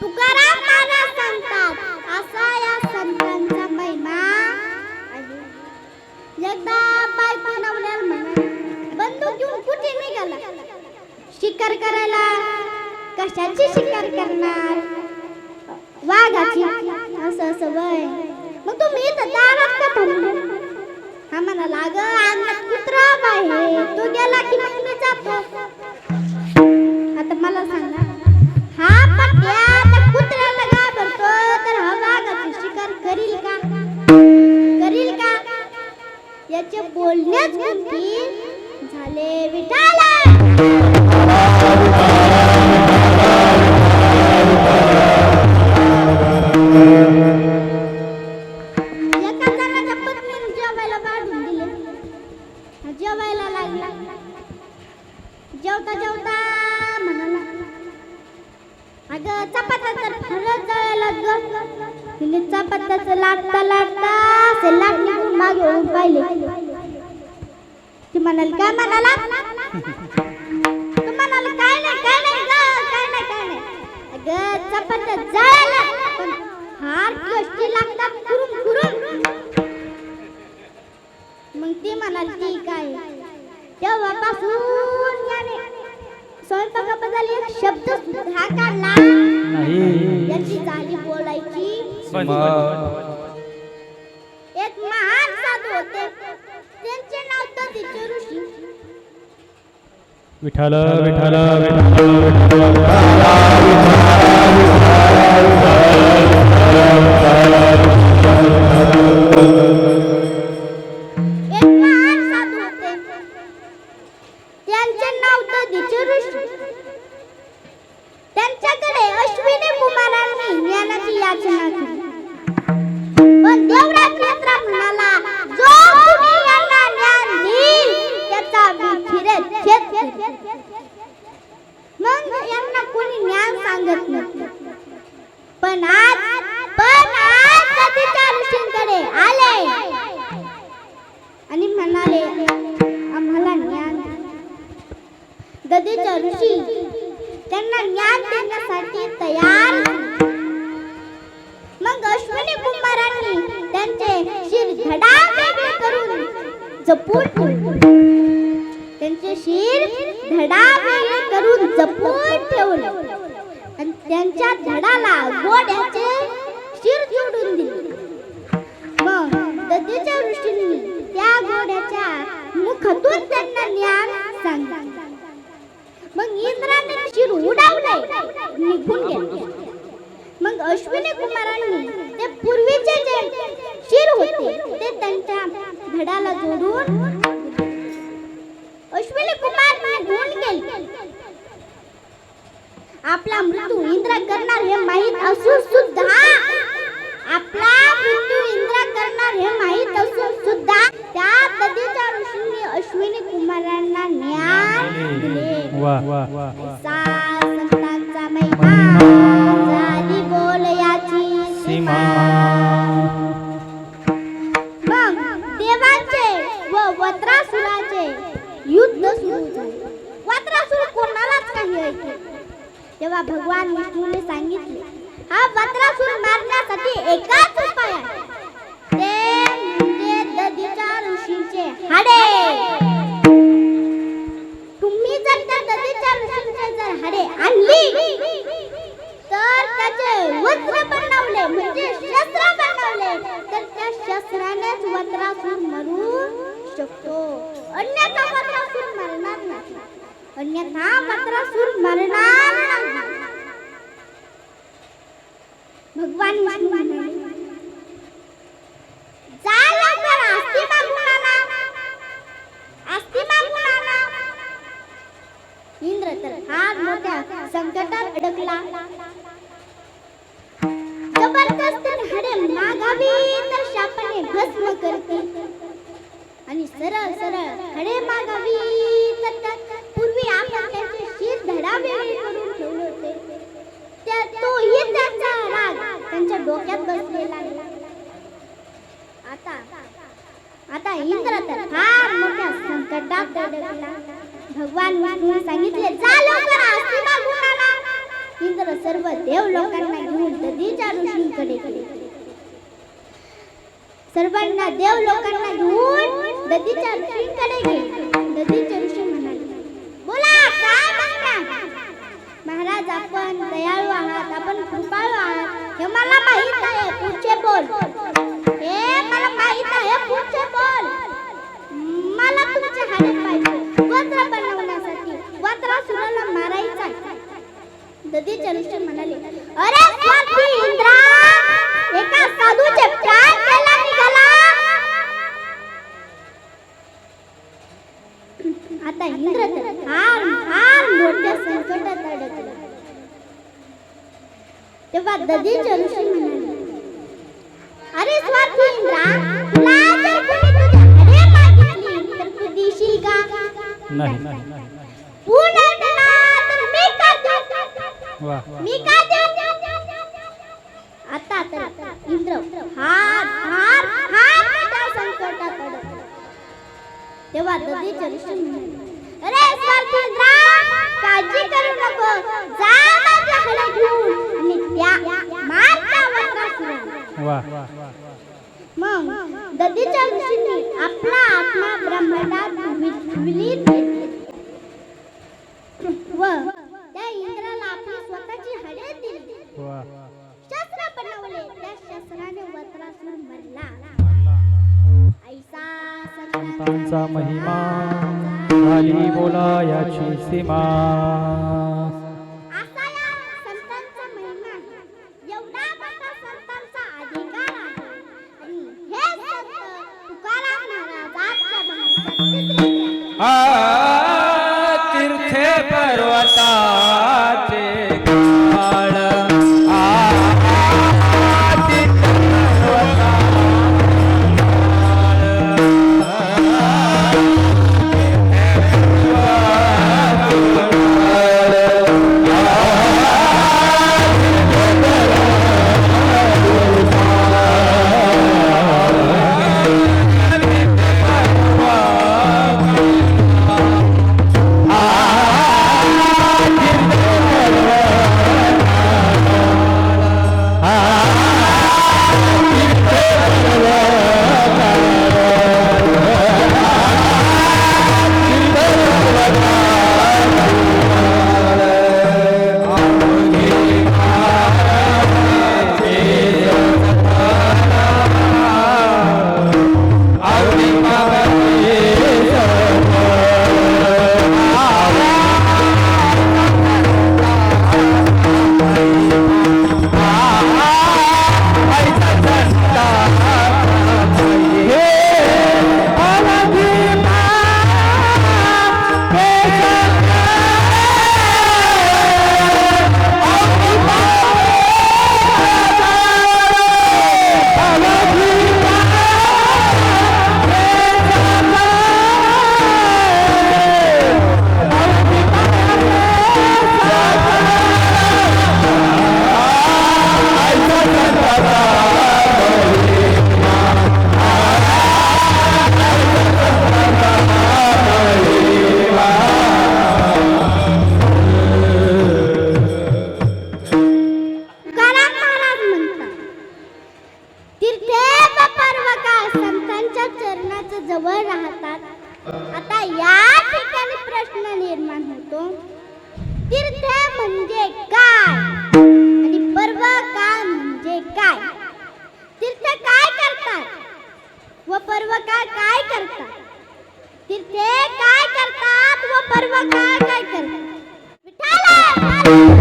तुकाराम महाराज सांगतात. असा या संतांचा महिमा. एकदा बायको नवऱ्याला बंदूक घेऊन कुठे निघाला? शिकार करायला? कशाची शिकार करणार? वाघाची? असं असं वय. मग तुम्ही इथं दारात का थांबले? हा म्हणाला अगं अंगात कुत्रा आहे. तो गेला की मग मी जातो. आता मला सांगा हा पट्या करील का? करील का? याचे बोलण्याच गुंती झाले विठाला. जेवायला लागला. जेवता जेवता म्हणाला अगं चपात्या तर खरंच जळायला ग तिने चपात्याचं लाटता लाटता असे लाटणे मागे येऊन पाहिले. ती म्हणाली काय म्हणाला? तू म्हणाला काय नाही काय नाही ग काय नाही काय नाही. अगं चपात्या जळायला पण फार कष्टी लागतात कुरुम कुरुम मग ती म्हणाली ती काय? तेव्हापासून याने स्वयंपाकाबद्दल एक शब्द सुद्धा काढला. नाही. याची झाली बोलायची एक महान साधू होते. त्यांचे नाव दधीचे ऋषी. विठाल विठाल विठाल ऋषी त्यांना ज्ञान देण्यासाठी तयार. मग अश्विनी कुंभारांनी त्यांचे शिर धडा वेगळे करून जपून त्यांचे शिर धडा वेगळे करून जपून ठेवले. आणि त्यांच्या धडाला गोड्याचे शिर जोडून दिले. मग दधीच्या ऋषींनी त्या गोड्याच्या मुखातून त्यांना ज्ञान सांगितले मग इंद्राने शिर उडवले निघून गेले. मग अश्विनी कुमारांनी ते पूर्वीचे जे शिर होते ते त्यांच्या धडाला जोडून अश्विनी कुमार निघून गेले. आपला मृत्यू इंद्र करणार हे माहीत असून सुद्धा आपला मृत्यू इंद्र करणार हे माहीत असून सुद्धा त्या दधीच्या ऋषींनी अश्विनी कुमारांना ज्ञान दिले. वा. वा वा शस्त्रानेच वत्रासून मरू शकतो. अन्यथा वत्रासून मरणार नाही. अन्यथा वत्रासून मरणार नाही. भगवान विष्णू म्हणाले जा लवकर आस्ती मागून आणा आस्ती मागून आणा इंद्र तर फार मोठ्या संकटात अडकला. जबरदस्तीने हरे मागावी तर शापाने करते. आणि सरळ सरळ खडे मागावी. पूर्वी आपण त्याचे शिर धडा वेगळे करून ठेवले होते. त्या तोही त्यांचा राग त्यांच्या डोक्यात बसलेला आहे. आता आता इंद्र तर फार मोठ्या संकटात अडकला. भगवान विष्णू सांगितले जा लवकर आस्ती मागून आणा इंद्र सर्व देव लोकांना घेऊन दधीच्या ऋषींकडे गेले. सर्वांना देव लोकांना घेऊन नदीच्या ऋषींकडे गेले नदीचे ऋषी म्हणाले बोला काय मागता महाराज आपण दयाळू आहात आपण कृपाळू आहात हे मला माहीत आहे पुढचे बोल नाही. तू नाही देणार तर मी का देऊ? वा. मी का देऊ? आता इंद्र तेव्हा दधीचे ऋषी म्हणाले अरे स्वार्थी इंद्रा काळजी करू नको. जा माझ्या हाडे घेऊन. आणि त्या मारता वस्त्रासुराला वा. मग दधीच्या ऋषींनी आपला आत्मा विलीन केला. व त्या इंद्राला आपली स्वतःची हाडे दिली. वा. शस्त्र बनवले. त्या शस्त्राने वस्त्रासुर मरला ऐसा संतांचा संतांचा महिमा झाली बोला याची सीमा. तीर्थे पर्वताचे काळ काय काय करतात तिथे काय करतात व पर्वकाळ काय करतात? विठाला